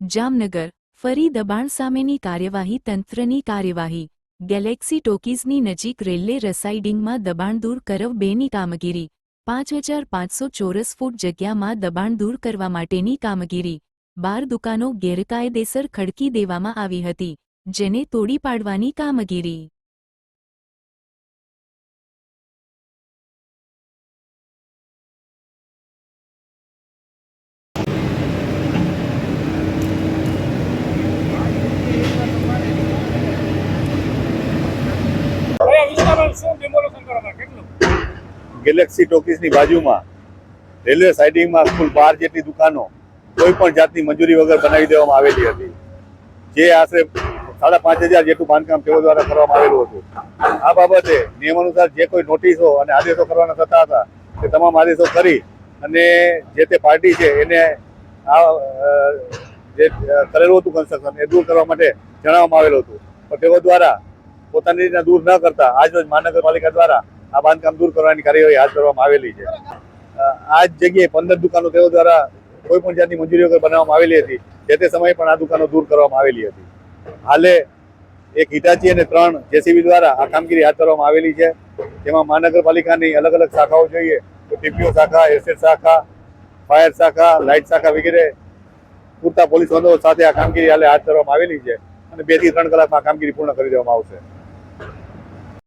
જામનગર, ફરી દબાણ સામેની કાર્યવાહી તંત્રની કાર્યવાહી, ગેલેક્સી ટોકીઝની નજીક રેલવે રસાઇડિંગમાં દબાણ દૂર કરવ બેની કામગીરી, પાંચ હજાર પાંચસો ચોરસ ફૂટ જગ્યામાં દબાણ દૂર કરવા માટેની કામગીરી, બાર દુકાનો ગેરકાયદેસર ખડકી દેવામાં આવી હતી, જેને તોડી પાડવાની કામગીરી. ગેલેક્સી ટોકીસની બાજુમાં, રેલવે સાઇડિંગમાં કુલ બાર જેટલી દુકાનો કોઈ પણ જાતની મંજૂરી વગર બનાવી દેવામાં આવેલી હતી. જે આશરે સાડા પાંચ હજાર જેટલું બાંધકામ તેઓ દ્વારા કરવામાં આવેલું હતું. આ બાબતે નિયમ અનુસાર જે કોઈ નોટિસો અને આદેશો કરવાના થતા હતા, તે તમામ આદેશો કરી અને જે તે પાર્ટી છે એને આ જે કરેલું હતું કન્સ્ટ્રક્શન એ દૂર કરવા માટે જણાવવામાં આવેલું હતું. પણ તેઓ દ્વારા પોતાની રીતના દૂર ન કરતા. આજરોજ મહાનગરપાલિકા દ્વારા આ બાંધકામ દૂર કરવાની કાર્યવાહી હાથ ધરવામાં આવેલી છે. આ જ જગ્યાએ પંદર દુકાનો તેઓ દ્વારા કોઈ પણ જાતની મંજૂરી વગર બનાવવામાં આવેલી હતી. જે તે સમયે પણ આ દુકાનો દૂર કરવામાં આવેલી હતી. હાલે એક હિટાચી અને ત્રણ જેસીબી દ્વારા આ કામગીરી હાથ ધરવામાં આવેલી છે. જેમાં મહાનગરપાલિકાની અલગ અલગ શાખાઓ જોઈએ. તો ટીપીઓ શાખા એસએસ શાખા, ફાયર શાખા, લાઇટ શાખા વગેરે પૂરતા પોલીસ બંદોબસ્ત સાથે આ કામગીરી હાલે હાથ ધરવામાં આવેલી છે. અને બેથી ત્રણ કલાકમાં કામગીરી પૂર્ણ કરી દેવામાં આવશે.